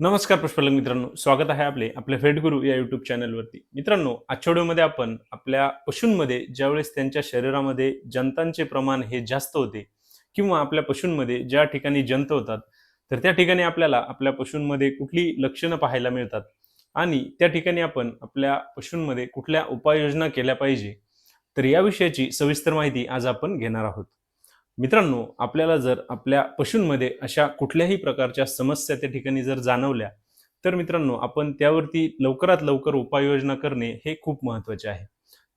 नमस्कार पुष्पलक मित्रांनो स्वागत आहे आपले आपल्या फेडगुरू या युट्यूब चॅनलवरती मित्रांनो आजच्या व्हिडिओमध्ये आपण आपल्या पशूंमध्ये ज्यावेळेस त्यांच्या शरीरामध्ये जंतांचे प्रमाण हे जास्त होते किंवा आपल्या पशूंमध्ये ज्या ठिकाणी जंत होतात तर त्या ठिकाणी आपल्याला आपल्या पशूंमध्ये कुठली लक्षणं पाहायला मिळतात आणि त्या ठिकाणी आपण आपल्या पशूंमध्ये कुठल्या उपाययोजना केल्या पाहिजे तर या विषयाची सविस्तर माहिती आज आपण घेणार आहोत. मित्रांनो आपल्याला जर आपल्या पशूंमध्ये अशा कुठल्याही प्रकारच्या समस्या त्या ठिकाणी जर जाणवल्या तर मित्रांनो आपण त्यावरती लवकरात लवकर उपाययोजना करणे हे खूप महत्त्वाचे आहे.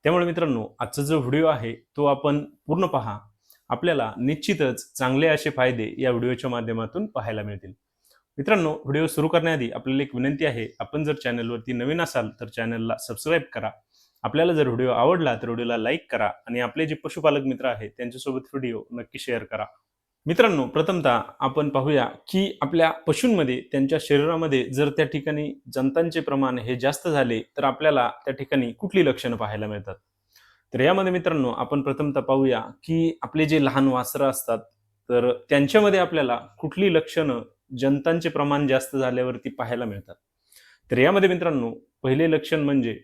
त्यामुळे मित्रांनो आजचा जो व्हिडिओ आहे तो आपण पूर्ण पहा. आपल्याला निश्चितच चांगले असे फायदे या व्हिडिओच्या माध्यमातून पाहायला मिळतील. मित्रांनो व्हिडिओ सुरू करण्याआधी आपल्याला एक विनंती आहे आपण जर चॅनलवरती नवीन असाल तर चॅनलला सबस्क्राईब करा. आपल्याला जर व्हिडिओ आवडला तर व्हिडिओला लाईक करा आणि आपले जे पशुपालक मित्र आहेत त्यांच्यासोबत व्हिडिओ नक्की शेअर करा. मित्रांनो प्रथमतः आपण पाहूया की आपल्या पशूंमध्ये त्यांच्या शरीरामध्ये जर त्या ठिकाणी जंतांचे प्रमाण हे जास्त झाले तर आपल्याला त्या ठिकाणी कुठली लक्षणं पाहायला मिळतात? तर यामध्ये मित्रांनो आपण प्रथमतः पाहूया की आपले जे लहान वासरं असतात तर त्यांच्यामध्ये आपल्याला कुठली लक्षणं जंतांचे प्रमाण जास्त झाल्यावरती पाहायला मिळतात? तर यामध्ये मित्रांनो पहिले लक्षण म्हणजे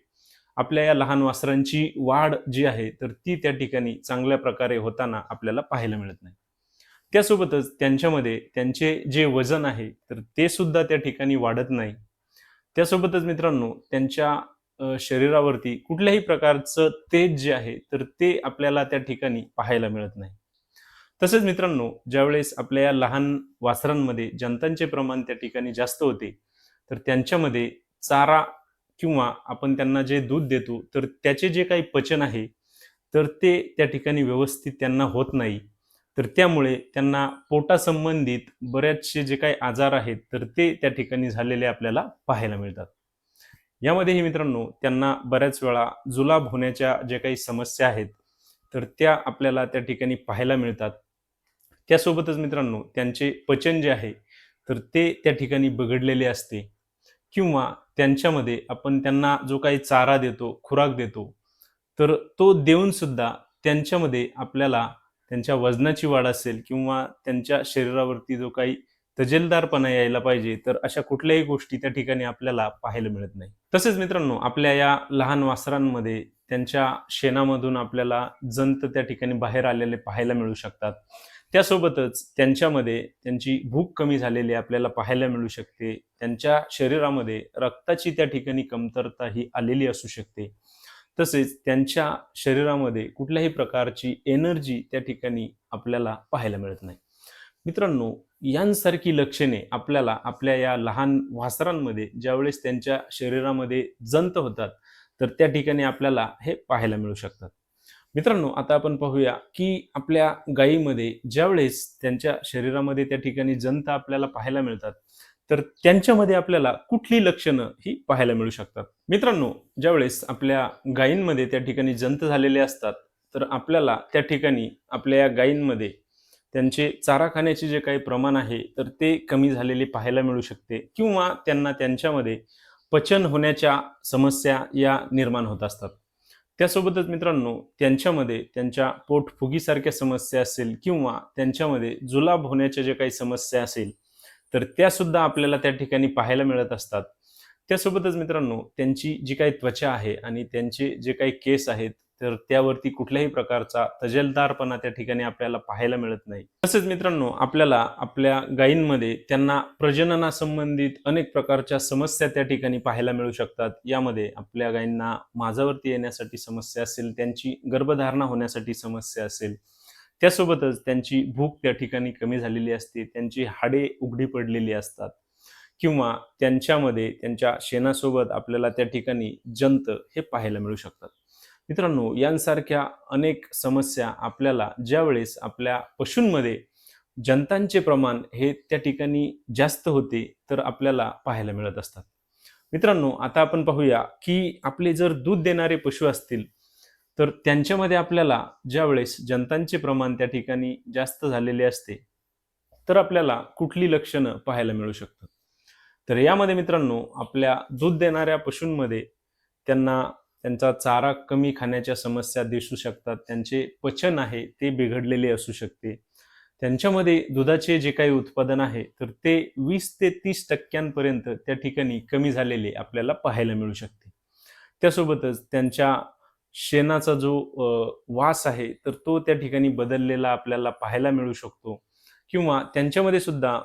आपल्या या लहान वासरांची वाढ जी आहे तर ती त्या ठिकाणी चांगल्या प्रकारे होताना आपल्याला पाहायला मिळत नाही. त्यासोबतच त्यांच्यामध्ये त्यांचे जे वजन आहे तर ते सुद्धा त्या ठिकाणी वाढत नाही. त्यासोबतच मित्रांनो त्यांच्या शरीरावरती कुठल्याही प्रकारचं तेज जे आहे तर ते आपल्याला त्या ठिकाणी पाहायला मिळत नाही. तसेच मित्रांनो ज्यावेळेस आपल्या या लहान वासरांमध्ये जंतांचे प्रमाण त्या ठिकाणी जास्त होते तर त्यांच्यामध्ये चारा किंवा आपण त्यांना जे दूध देतो तर त्याचे जे काही पचन आहे तर ते त्या ठिकाणी व्यवस्थित त्यांना होत नाही. तर त्यामुळे त्यांना पोटासंबंधित बरेचसे जे काही आजार आहेत तर ते त्या ठिकाणी झालेले आपल्याला पाहायला मिळतात. यामध्येही मित्रांनो त्यांना बऱ्याच वेळा जुलाब होण्याच्या जे काही समस्या आहेत तर त्या आपल्याला त्या ठिकाणी पाहायला मिळतात. त्यासोबतच मित्रांनो त्यांचे पचन जे आहे तर ते त्या ठिकाणी बिघडलेले असते. किंवा त्यांच्यामध्ये आपण त्यांना जो काही चारा देतो खुराक देतो तर तो देऊन सुद्धा त्यांच्यामध्ये आपल्याला त्यांच्या वजनाची वाढ असेल किंवा त्यांच्या शरीरावरती जो काही तजेलदारपणा यायला पाहिजे तर अशा कुठल्याही गोष्टी त्या ठिकाणी आपल्याला पाहायला मिळत नाही. तसेच मित्रांनो आपल्या या लहान वासरांमध्ये त्यांच्या शेणामधून आपल्याला जंत त्या ठिकाणी बाहेर आलेले पाहायला मिळू शकतात. त्यासोबतच त्यांच्यामध्ये त्यांची भूक कमी झालेली आपल्याला पाहायला मिळू शकते. त्यांच्या शरीरामध्ये रक्ताची त्या ठिकाणी कमतरता ही आलेली असू शकते. तसेच त्यांच्या शरीरामध्ये कुठल्याही प्रकारची एनर्जी त्या ठिकाणी आपल्याला पाहायला मिळत नाही. मित्रांनो यांसारखी लक्षणे आपल्याला आपल्या या लहान वासरांमध्ये ज्यावेळेस त्यांच्या शरीरामध्ये जंत होतात तर त्या ठिकाणी आपल्याला हे पाहायला मिळू शकतात. मित्रांनो आता आपण पाहूया की आपल्या गायीमध्ये ज्यावेळेस त्यांच्या शरीरामध्ये त्या ठिकाणी जंत आपल्याला पाहायला मिळतात तर त्यांच्यामध्ये आपल्याला कुठली लक्षणं ही पाहायला मिळू शकतात? मित्रांनो ज्यावेळेस आपल्या गायींमध्ये त्या ठिकाणी जंत झालेले असतात तर आपल्याला त्या ठिकाणी आपल्या या गायींमध्ये त्यांचे चारा खाण्याचे जे काही प्रमाण आहे तर ते कमी झालेले पाहायला मिळू शकते किंवा त्यांना त्यांच्यामध्ये पचन होण्याच्या समस्या या निर्माण होत असतात. त्यासोबतच मित्रांनो त्यांच्यामध्ये त्यांच्या पोटफुगीसारख्या समस्या असेल किंवा त्यांच्यामध्ये जुलाब होण्याच्या ज्या काही समस्या असेल तर त्या सुद्धा आपल्याला त्या ठिकाणी पाहायला मिळत असतात. त्यासोबतच मित्रांनो त्यांची जी काही त्वचा आहे आणि त्यांचे जे काही केस आहेत तर त्यावरती कुठल्याही प्रकारचा तजेलदारपणा त्या ठिकाणी आपल्याला पाहायला मिळत नाही. तसेच मित्रांनो आपल्याला आपल्या गायींमध्ये त्यांना प्रजननासंबंधित अनेक प्रकारच्या समस्या त्या ठिकाणी पाहायला मिळू शकतात. यामध्ये आपल्या गायींना माझावरती येण्यासाठी समस्या असेल त्यांची गर्भधारणा होण्यासाठी समस्या असेल त्यासोबतच त्यांची भूक त्या ठिकाणी कमी झालेली असते त्यांची हाडे उघडी पडलेली असतात किंवा त्यांच्यामध्ये त्यांच्या शेणासोबत आपल्याला त्या ठिकाणी जंत हे पाहायला मिळू शकतात. मित्रांनो यांसारख्या अनेक समस्या आपल्याला ज्यावेळेस आपल्या पशूंमध्ये जंतांचे प्रमाण हे त्या ठिकाणी जास्त होते तर आपल्याला पाहायला मिळत असतात. मित्रांनो आता आपण पाहूया की आपले जर दूध देणारे पशु असतील तर त्यांच्यामध्ये आपल्याला ज्यावेळेस जंतांचे प्रमाण त्या ठिकाणी जास्त झालेले असते तर आपल्याला कुठली लक्षणं पाहायला मिळू शकतात? तर यामध्ये मित्रांनो आपल्या दूध देणाऱ्या पशूंमध्ये त्यांना त्यांचा चारा कमी खाण्याच्या समस्या दिसू शकतात. त्यांचे पचन आहे ते बिघडलेले असू शकते. त्यांच्यामध्ये दुधाचे जे काही उत्पादन आहे तर ते वीस ते तीस टक्क्यांपर्यंत त्या ठिकाणी कमी झालेले आपल्याला पाहायला मिळू शकते. त्यासोबतच त्यांच्या शेणाचा जो वास आहे तर तो त्या ठिकाणी बदललेला आपल्याला पाहायला मिळू शकतो. किंवा त्यांच्यामध्ये सुद्धा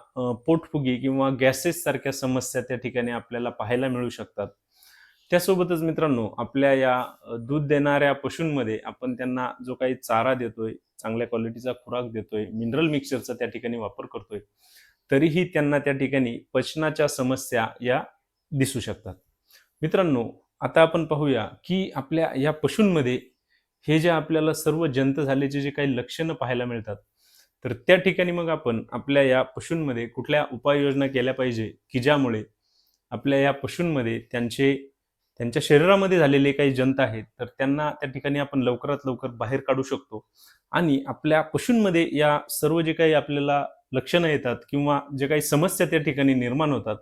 पोटफुगी किंवा गॅसेस सारख्या समस्या त्या ठिकाणी आपल्याला पाहायला मिळू शकतात. त्यासोबतच मित्रांनो आपल्या या दूध देणाऱ्या पशूंमध्ये आपण त्यांना जो काही चारा देतोय चांगल्या क्वालिटीचा खुराक देतोय मिनरल मिक्सरचा त्या ठिकाणी वापर करतोय तरीही त्यांना त्या ठिकाणी पचनाच्या समस्या या दिसू शकतात. मित्रांनो आता आपण पाहूया की आपल्या या पशूंमध्ये हे जे आपल्याला सर्व जंत झाल्याचे जे काही लक्षणं पाहायला मिळतात तर त्या ठिकाणी मग आपण आपल्या या पशूंमध्ये कुठल्या उपाययोजना केल्या पाहिजे की ज्यामुळे आपल्या या पशूंमध्ये त्यांचे त्यांच्या शरीरामध्ये झालेले काही जंत आहेत तर त्यांना त्या ठिकाणी आपण लवकरात लवकर बाहेर काढू शकतो. आणि आपल्या पशूंमध्ये या सर्व जे काही आपल्याला लक्षणं येतात किंवा जे काही समस्या त्या ठिकाणी निर्माण होतात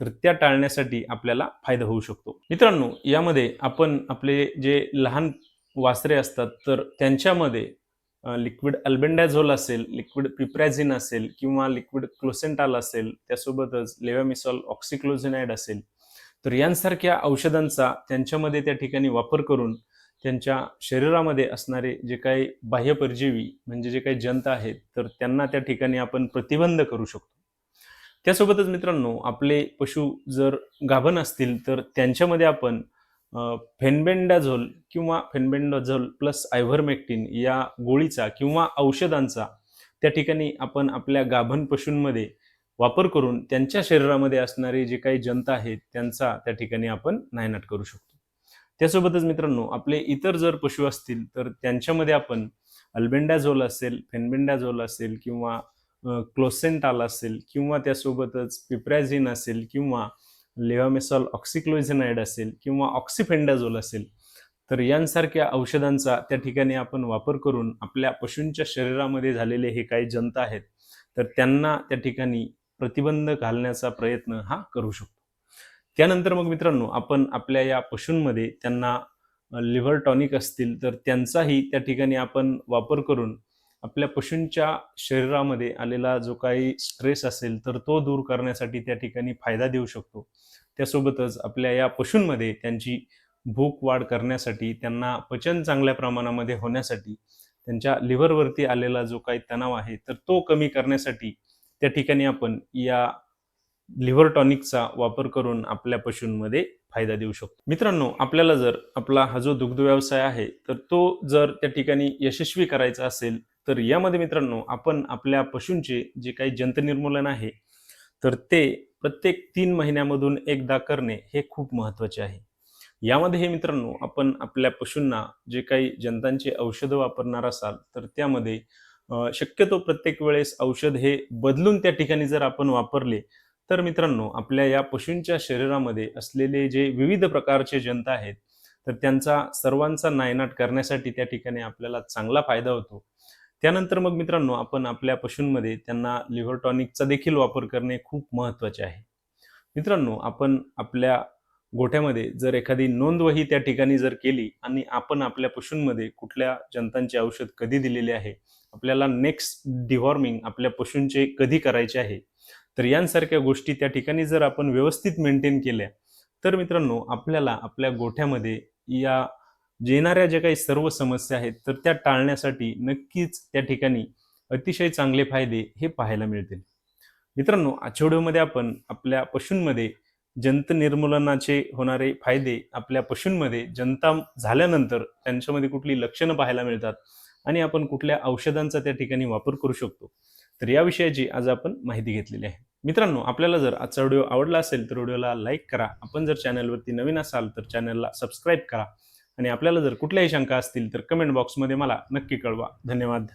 तर त्या टाळण्यासाठी आपल्याला फायदा होऊ शकतो. मित्रांनो यामध्ये आपण आपले जे लहान वासरे असतात तर त्यांच्यामध्ये लिक्विड अल्बेंडाझोल असेल लिक्विड पिप्रॅझिन असेल किंवा लिक्विड क्लोसेंटाल असेल त्यासोबतच लेव्यामिसॉल ऑक्सिक्लोझिनाइड असेल तर यांसारख्या औषधांचा त्यांच्यामध्ये त्या ठिकाणी वापर करून त्यांच्या शरीरामध्ये असणारे जे काही बाह्य परजीवी म्हणजे जे काही जंत आहेत तर त्यांना त्या ठिकाणी आपण प्रतिबंध करू शकतो. त्यासोबतच मित्रांनो आपले पशु जर गाभण असतील तर त्यांच्यामध्ये आपण फेनबेंडाझोल किंवा फेनबेंडाझोल प्लस आयव्हरमेक्टिन या गोळीचा किंवा औषधांचा त्या ठिकाणी आपण आपल्या गाभण पशूंमध्ये वापर करून त्यांच्या शरीरामध्ये असणारे जे काही जंत आहेत त्यांचा त्या ठिकाणी आपण नायनाट करू शकतो. त्यासोबतच मित्रांनो आपले इतर जर पशु असतील तर त्यांच्यामध्ये आपण अल्बेंडाझोल असेल फेनबेंडाझोल असेल किंवा क्लोसेंटाल असेल किंवा त्यासोबतच पिप्रॅझिन असेल किंवा लेवामेसॉल ऑक्सिक्लोझिनाइड असेल किंवा ऑक्सिफेंडाझोल असेल तर यांसारख्या औषधांचा त्या ठिकाणी आपण वापर करून आपल्या पशूंच्या शरीरामध्ये झालेले हे काही जंत आहेत तर त्यांना त्या ठिकाणी प्रतिबंध घालण्याचा प्रयत्न हा करू शकतो. त्यानंतर मग मित्रांनो आपण आपल्या या पशूंमध्ये त्यांना लिव्हर टॉनिक असतील तर त्यांचाही त्या ठिकाणी आपण वापर करून आपल्या पशूंच्या शरीरामध्ये आलेला जो काही स्ट्रेस असेल तर तो दूर करण्यासाठी त्या ठिकाणी फायदा देऊ शकतो. त्यासोबतच आपल्या या पशूंमध्ये त्यांची भूक वाढ करण्यासाठी त्यांना पचन चांगल्या प्रमाणामध्ये होण्यासाठी त्यांच्या लिव्हरवरती आलेला जो काही तणाव आहे तर तो कमी करण्यासाठी त्या ठिकाणी आपण या लिव्हर टॉनिकचा वापर करून आपल्या पशूंमध्ये फायदा देऊ शकतो. मित्रांनो आपल्याला जर आपला हा जो दुग्ध व्यवसाय आहे तर तो जर त्या ठिकाणी यशस्वी करायचा असेल तर यामध्ये मित्रांनो आपण आपल्या पशूंचे जे काही जंत निर्मूलन आहे तर ते प्रत्येक तीन महिन्यामधून एकदा करणे हे खूप महत्त्वाचे आहे. यामध्ये हे मित्रांनो आपण आपल्या पशूंना जे काही जंतांचे औषधं वापरणार असाल तर त्यामध्ये शक्यतो प्रत्येक वेळेस औषध हे बदलून त्या ठिकाणी जर आपण वापरले तर मित्रांनो आपल्या या पशूंच्या शरीरामध्ये असलेले जे विविध प्रकारचे जंत आहेत तर त्यांचा सर्वांचा नायनाट करण्यासाठी त्या ठिकाणी आपल्याला चांगला फायदा होतो. त्यानंतर मग मित्रांनो आपण आपल्या पशूंमध्ये त्यांना लिव्हर टॉनिकचा देखील वापर करणे खूप महत्त्वाचे आहे. मित्रांनो आपण आपल्या गोठ्यामध्ये जर एखादी नोंदवही त्या ठिकाणी जर केली आणि आपण आपल्या पशूंमध्ये कुठल्या जंतांचे औषध कधी दिलेले आहे आपल्याला नेक्स्ट डिवॉर्मिंग आपल्या पशूंचे कधी करायचे आहे तर यांसारख्या गोष्टी त्या ठिकाणी जर आपण व्यवस्थित मेंटेन केल्या तर मित्रांनो आपल्याला आपल्या गोठ्यामध्ये या येणाऱ्या ज्या काही सर्व समस्या आहेत तर त्या टाळण्यासाठी नक्कीच त्या ठिकाणी अतिशय चांगले फायदे हे पाहायला मिळतील. मित्रांनो आठवड्यामध्ये आपण आपल्या पशूंमध्ये जंत निर्मूलनाचे होणारे फायदे आपल्या पशूंमध्ये जनता झाल्यानंतर त्यांच्यामध्ये कुठली लक्षणं पाहायला मिळतात आणि आपण कुठल्या औषधांचा त्या ठिकाणी वापर करू शकतो. तर या विषयाची आज आपण माहिती घेतलेली आहे. मित्रांनो आपल्याला जर आजचा व्हिडिओ आवडला असेल तर व्हिडिओला लाईक करा. आपण जर चॅनलवरती नवीन असाल तर चॅनलला सबस्क्राईब करा. आणि आपल्याला जर कुठल्याही शंका असतील तर कमेंट बॉक्समध्ये मला नक्की कळवा. धन्यवाद.